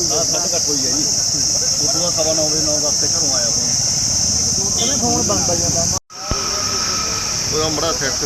ਆ ਸਾਢੇ ਘੱਟ ਹੋਈ ਹੈ ਜੀ। ਉਸ ਤੋਂ ਬਾਅਦ ਸਵਾ ਨੌ ਵਜੇ 9 ਦਸ ਤੇ ਘਰੋਂ ਆਇਆ ਫੋਨ। ਫੋਨ ਬੰਦ ਆ ਜਾਂਦਾ ਉਹ ਅਮੜਾ ਸੈੱਟ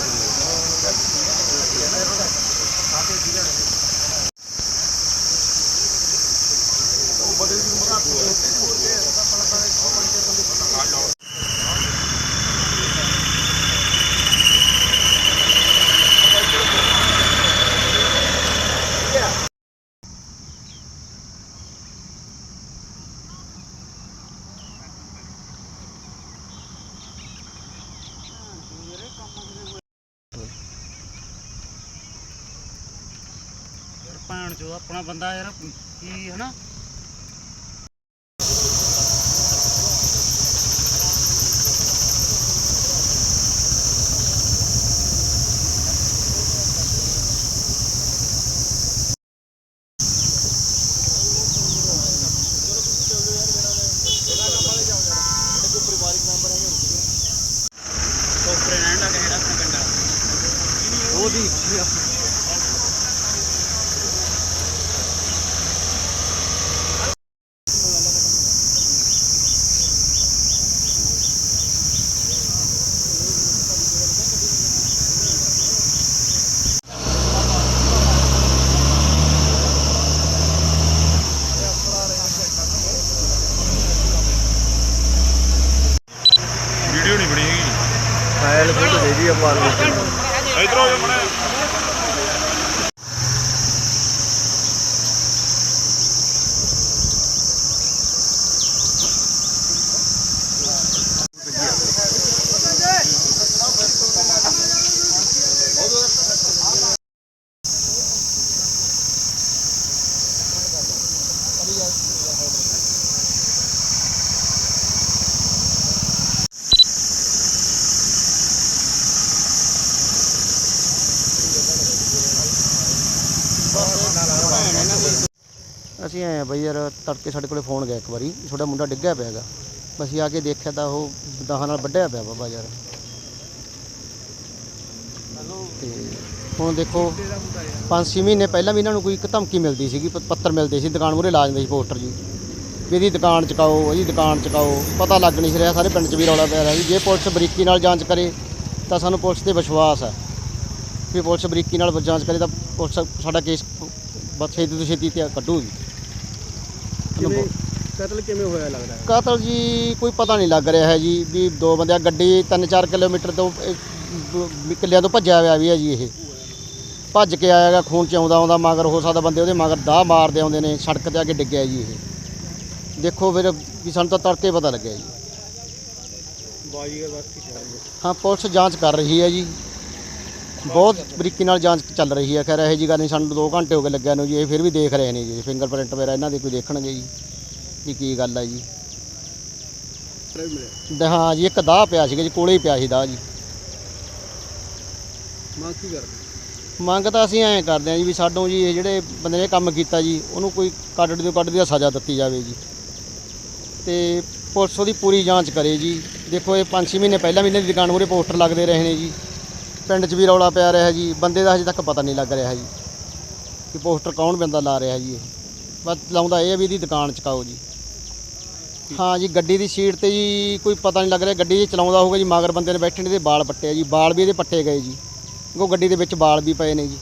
ਯਾਰ ਭੈਣ ਚੋ ਆਪਣਾ ਬੰਦਾ ਯਾਰ ਕੀ ਹਨਾ ਪਿੰਡ ਉਹਦੀ ਵੀਡੀਓ ਨਹੀਂ ਬਣੀ ਹੈਗੀ। ਫਾਇਲ ਫੋਟੋ ਦੇ ਦੀ ਆਪਾਂ। ਨੂੰ போகணும் ਅਸੀਂ ਆਏ ਆ ਬਈ ਯਾਰ, ਤੜਕੇ ਸਾਡੇ ਕੋਲੇ ਫੋਨ ਗਿਆ ਇੱਕ ਵਾਰੀ ਵੀ ਤੁਹਾਡਾ ਮੁੰਡਾ ਡਿੱਗਿਆ ਪਿਆ ਹੈਗਾ। ਅਸੀਂ ਆ ਕੇ ਦੇਖਿਆ ਤਾਂ ਉਹ ਦਾਹਾਂ ਨਾਲ ਵੱਢਿਆ ਪਿਆ ਬਾਬਾ ਯਾਰ। ਤੇ ਹੁਣ ਦੇਖੋ 5-6 ਮਹੀਨੇ ਪਹਿਲਾਂ ਵੀ ਇਹਨਾਂ ਨੂੰ ਕੋਈ ਇੱਕ ਧਮਕੀ ਮਿਲਦੀ ਸੀਗੀ ਪੱਤਰ ਮਿਲਦੇ ਸੀ, ਦੁਕਾਨ ਮੂਹਰੇ ਲਾ ਜਾਂਦੇ ਸੀ ਪੋਸਟਰ ਜੀ। ਵੀ ਇਹਦੀ ਦੁਕਾਨ ਚਕਾਓ, ਇਹਦੀ ਦੁਕਾਨ ਚਕਾਓ, ਪਤਾ ਲੱਗ ਨਹੀਂ ਸੀ ਰਿਹਾ, ਸਾਰੇ ਪਿੰਡ 'ਚ ਵੀ ਰੌਲਾ ਪੈ ਰਿਹਾ ਵੀ ਜੇ ਪੁਲਿਸ ਬਰੀਕੀ ਨਾਲ ਜਾਂਚ ਕਰੇ, ਤਾਂ ਸਾਨੂੰ ਪੁਲਿਸ ਤੇ ਵਿਸ਼ਵਾਸ ਹੈ। ਵੀ ਪੁਲਿਸ ਬਰੀਕੀ ਨਾਲ ਜਾਂਚ ਕਰੇ ਤਾਂ ਸਾਡਾ ਕੇਸ ਬਸ ਛੇਤੀ ਤੋਂ ਛੇਤੀ ਤੇ ਕੱਢੂਗੀ। ਕਿਵੇਂ ਕਤਲ ਕਿਵੇਂ ਹੋਇਆ ਲੱਗਦਾ ਹੈ? ਕਾਤਲ ਜੀ ਕੋਈ ਪਤਾ ਨਹੀਂ ਲੱਗ ਰਿਹਾ ਹੈ ਜੀ ਵੀ ਦੋ ਬੰਦਿਆਂ ਗੱਡੀ 3-4 ਕਿਲੋਮੀਟਰ ਤੋਂ ਇਹ ਬ- ਵੀ ਕਿੱਲਿਆਂ ਤੋਂ ਭੱਜਿਆ ਹੋਇਆ ਵੀ ਹੈ ਜੀ ਇਹ। ਭੱਜ ਕੇ ਆਇਆਗਾ ਖੂਨ ਚ ਆਉਂਦਾ ਆਉਂਦਾ ਮਗਰ ਹੋ ਸਕਦਾ ਬੰਦੇ ਉਹਦੇ ਮਗਰ ਦਾਹ ਮਾਰਦੇ ਆਉਂਦੇ ਨੇ ਸੜਕ ਤੇ ਆ ਕੇ ਡਿੱਗਿਆ ਜੀ ਇਹ। ਦੇਖੋ ਫਿਰ ਵੀ ਸਾਨੂੰ ਤਾਂ ਤੜਕੇ ਪਤਾ ਲੱਗਿਆ ਜੀ। ਬਾਜੀਗਰ ਚਾਹੀਏ ਹਾਂ ਪੁਲਿਸ ਜਾਂਚ ਕਰ ਰਹੀ ਹੈ ਜੀ। ਬਹੁਤ ਬਰੀਕੀ ਨਾਲ ਜਾਂਚ ਚੱਲ ਰਹੀ ਹੈ ਖੈਰ ਇਹੋ ਜੀ ਗੱਲ ਨਹੀਂ ਸਾਨੂੰ 2 ਘੰਟੇ ਹੋ ਗਏ ਲੱਗਿਆ ਨੂੰ ਜੀ ਇਹ ਫਿਰ ਵੀ ਦੇਖ ਰਹੇ ਨੇ ਜੀ ਫਿੰਗਰਪ੍ਰਿੰਟ ਵਗੈਰਾ ਇਹਨਾਂ ਦੇ ਕੋਈ ਦੇਖਣਗੇ ਜੀ ਵੀ ਕੀ ਗੱਲ ਹੈ ਜੀ। ਤੇ ਹਾਂ ਜੀ ਇੱਕ ਦਾਹ ਪਿਆ ਸੀਗਾ ਜੀ ਕੋਲੇ ਹੀ ਪਿਆ ਸੀ ਦਾਹ ਜੀ। ਮੰਗ ਕੀ ਕਰਦੇ? ਮੰਗ ਤਾਂ ਅਸੀਂ ਐਂ ਕਰਦੇ ਹਾਂ ਜੀ ਵੀ ਸਾਡੋਂ ਜੀ ਇਹ ਜਿਹੜੇ ਬੰਦੇ ਨੇ ਕੰਮ ਕੀਤਾ ਜੀ ਉਹਨੂੰ ਕੋਈ ਕੱਢ ਦੀ ਕੱਢ ਦੀ ਸਜ਼ਾ ਦਿੱਤੀ ਜਾਵੇ ਜੀ। ਤੇ ਪੁਲਿਸ ਉਹਦੀ ਪੂਰੀ ਜਾਂਚ ਕਰੇ ਜੀ। ਦੇਖੋ ਇਹ 5-6 ਮਹੀਨੇ ਪਹਿਲਾਂ ਵੀ ਇਹਨਾਂ ਦੀ ਦੁਕਾਨ ਮੂਹਰੇ ਪੋਸਟਰ ਲੱਗਦੇ ਰਹੇ ਨੇ ਜੀ। ਪਿੰਡ 'ਚ ਵੀ ਰੌਲਾ ਪਿਆ ਰਿਹਾ ਜੀ, ਬੰਦੇ ਦਾ ਹਜੇ ਤੱਕ ਪਤਾ ਨਹੀਂ ਲੱਗ ਰਿਹਾ ਜੀ ਕਿ ਪੋਸਟਰ ਕੌਣ ਬੰਦਾ ਲਾ ਰਿਹਾ ਜੀ ਇਹ। ਬਸ ਲਾਉਂਦਾ ਇਹ ਆ ਵੀ ਇਹਦੀ ਦੁਕਾਨ ਚਕਾਓ ਜੀ। ਹਾਂ ਜੀ, ਗੱਡੀ ਦੀ ਸੀਟ ਤੇ ਜੀ ਕੋਈ ਪਤਾ ਨਹੀਂ ਲੱਗ ਰਿਹਾ, ਗੱਡੀ ਜੀ ਚਲਾਉਂਦਾ ਹੋਊਗਾ ਜੀ, ਮਗਰ ਬੰਦੇ ਨੇ ਬੈਠੇ ਨੇ ਤੇ ਬਾਲ ਪੱਟੇ ਆ ਜੀ, ਬਾਲ ਵੀ ਇਹਦੇ ਪੱਟੇ ਗਏ ਜੀ। ਉਹ ਗੱਡੀ ਦੇ ਵਿੱਚ ਬਾਲ ਵੀ ਪਏ ਨੇ ਜੀ।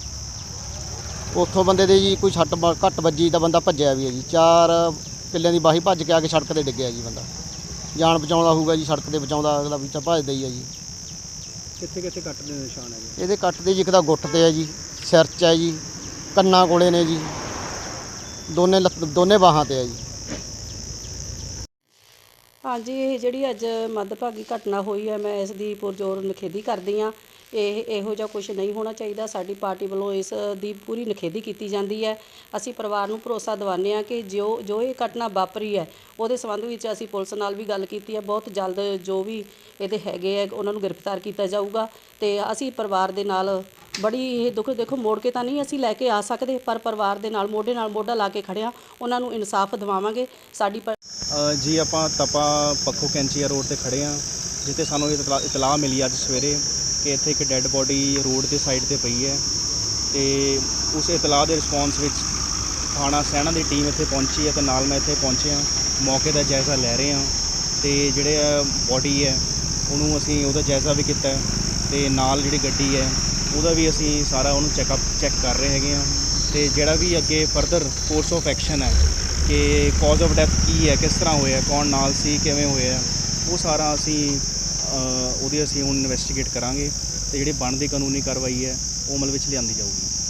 ਉੱਥੋਂ ਬੰਦੇ ਦੇ ਜੀ ਕੋਈ ਛੱਟ ਮ- ਘੱਟ ਵੱਜੀ ਤਾਂ ਬੰਦਾ ਭੱਜਿਆ ਵੀ ਹੈ ਜੀ। ਚਾਰ ਕਿੱਲਿਆਂ ਦੀ ਬਾਹੀ ਭੱਜ ਕੇ ਆ ਕੇ ਸੜਕ ਤੇ ਡਿੱਗਿਆ ਜੀ ਬੰਦਾ। ਜਾਨ ਬਚਾਉਂਦਾ ਹੋਊਗਾ ਜੀ, ਸੜਕ ਤੇ ਬਚਾਉਂਦਾ ਅਗਲਾ ਵੀ ਤਾਂ ਭੱਜਦਾ ਹੀ ਹੈ ਜੀ। ਕਿੱਥੇ ਕਿੱਥੇ ਕੱਟ ਦੇ ਨਿਸ਼ਾਨ ਹੈਗੇ? ਇਹਦੇ ਕੱਟ ਦੇ ਜੀ ਇੱਕ ਤਾਂ ਗੁੱਟ ਤੇ ਹੈ ਜੀ ਸਿਰ 'ਚ ਹੈ ਜੀ ਕੰਨਾਂ ਕੋਲੇ ਨੇ ਜੀ। ਦੋਨੇ ਲੱਤ- ਦੋਨੇ ਬਾਹਾਂ ਤੇ ਹੈ ਜੀ। ਹਾਂਜੀ ਇਹ ਜਿਹੜੀ ਅੱਜ ਮੱਦਭਾਗੀ ਘਟਨਾ ਹੋਈ ਹੈ ਮੈਂ ਇਸ ਦੀ ਪੁਰਜ਼ੋਰ ਨਿਖੇਧੀ ਕਰਦੀ ਹਾਂ। ਇਹ ਇਹੋ ਜਿਹਾ ਕੁਝ ਨਹੀਂ ਹੋਣਾ ਚਾਹੀਦਾ। ਸਾਡੀ ਪਾਰਟੀ ਵੱਲੋਂ ਇਸ ਦੀ ਪੂਰੀ ਨਿਖੇਧੀ ਕੀਤੀ ਜਾਂਦੀ ਹੈ। ਅਸੀਂ ਪਰਿਵਾਰ ਨੂੰ ਭਰੋਸਾ ਦਿਵਾਉਂਦੇ ਹਾਂ ਕਿ ਜੋ ਜੋ ਇਹ ਘਟਨਾ ਵਾਪਰੀ ਹੈ ਉਹਦੇ ਸੰਬੰਧ ਵਿੱਚ ਅਸੀਂ ਪੁਲਿਸ ਨਾਲ ਵੀ ਗੱਲ ਕੀਤੀ ਹੈ। ਬਹੁਤ ਜਲਦ ਜੋ ਵੀ ਇਹਦੇ ਹੈਗੇ ਆ ਉਹਨਾਂ ਨੂੰ ਗ੍ਰਿਫਤਾਰ ਕੀਤਾ ਜਾਊਗਾ ਤੇ ਅਸੀਂ ਪਰਿਵਾਰ ਦੇ ਨਾਲ ਬੜੀ ਇਹ ਦੁੱਖ ਦੇਖੋ ਮੋੜ ਕੇ ਤਾਂ ਨਹੀਂ ਅਸੀਂ ਲੈ ਕੇ ਆ ਸਕਦੇ ਪਰ ਪਰਿਵਾਰ ਦੇ ਨਾਲ ਮੋਢੇ ਨਾਲ ਮੋਢਾ ਲਾ ਕੇ ਖੜਿਆ ਉਹਨਾਂ ਨੂੰ ਇਨਸਾਫ ਦਿਵਾਵਾਂਗੇ। ਸਾਡੀ ਪ- ਅ, ਜੀ ਆਪਾਂ ਤਪਾ ਪੱਖੋ ਕੈਂਚੀਆ ਰੋਡ ਤੇ ਖੜੇ ਆ ਜਿੱਥੇ ਸਾਨੂੰ ਇਤਲਾ- ਇਤਲਾਹ ਮਿਲੀ ਅੱਜ ਸਵੇਰੇ। ਕਿ ਇੱਥੇ ਇੱਕ ਡੈੱਡ ਬੋਡੀ ਰੋਡ ਦੇ ਸਾਈਡ ਤੇ ਪਈ ਹੈ ਤੇ ਉਸ ਇਤਲਾਹ ਦੇ ਰਿਸਪੌਂਸ ਵਿੱਚ ਥਾਣਾ ਸੈਣਾ ਦੀ ਟੀਮ ਇੱਥੇ ਪਹੁੰਚੀ ਹੈ ਤੇ ਨਾਲ ਮੈਂ ਇੱਥੇ ਪਹੁੰਚਿਆ ਮੌਕੇ ਦਾ ਜਾਇਜ਼ਾ ਲੈ ਰਹੇ ਹਾਂ ਤੇ ਜਿਹੜੇ ਬੋਡੀ ਹੈ, ਉਹਨੂੰ ਅਸੀਂ ਉਹਦਾ ਜਾਇਜ਼ਾ ਵੀ ਕੀਤਾ ਹੈ ਤੇ ਨਾਲ ਜਿਹੜੀ ਗੱਡੀ ਹੈ, ਉਹਦਾ ਵੀ ਅਸੀਂ ਸਾਰਾ ਉਹਨੂੰ ਚੈੱਕਅਪ ਚੈੱਕ ਕਰ ਰਹੇ ਹੈਗੇ ਹਾਂ ਤੇ ਜਿਹੜਾ ਵੀ ਅੱਗੇ ਫਰਦਰ ਕੋਰਸ ਆਫ ਐਕਸ਼ਨ ਹੈ ਕਿ ਕਾਜ਼ ਆਫ ਡੈਥ ਕੀ ਹੈ, ਕਿਸ ਤਰ੍ਹਾਂ ਹੋਇਆ, ਕੌਣ ਨਾਲ ਸੀ, ਕਿਵੇਂ ਹੋਇਆ, ਉਹ ਸਾਰਾ ਅਸੀਂ ਉਹਦੀ ਅਸੀਂ ਹੁਣ ਇਨਵੈਸਟੀਗੇਟ ਕਰਾਂਗੇ ਅਤੇ ਜਿਹੜੀ ਬਣਦੀ ਕਾਨੂੰਨੀ ਕਾਰਵਾਈ ਹੈ, ਉਹ ਅਮਲ ਵਿੱਚ ਲਿਆਂਦੀ ਜਾਊਗੀ।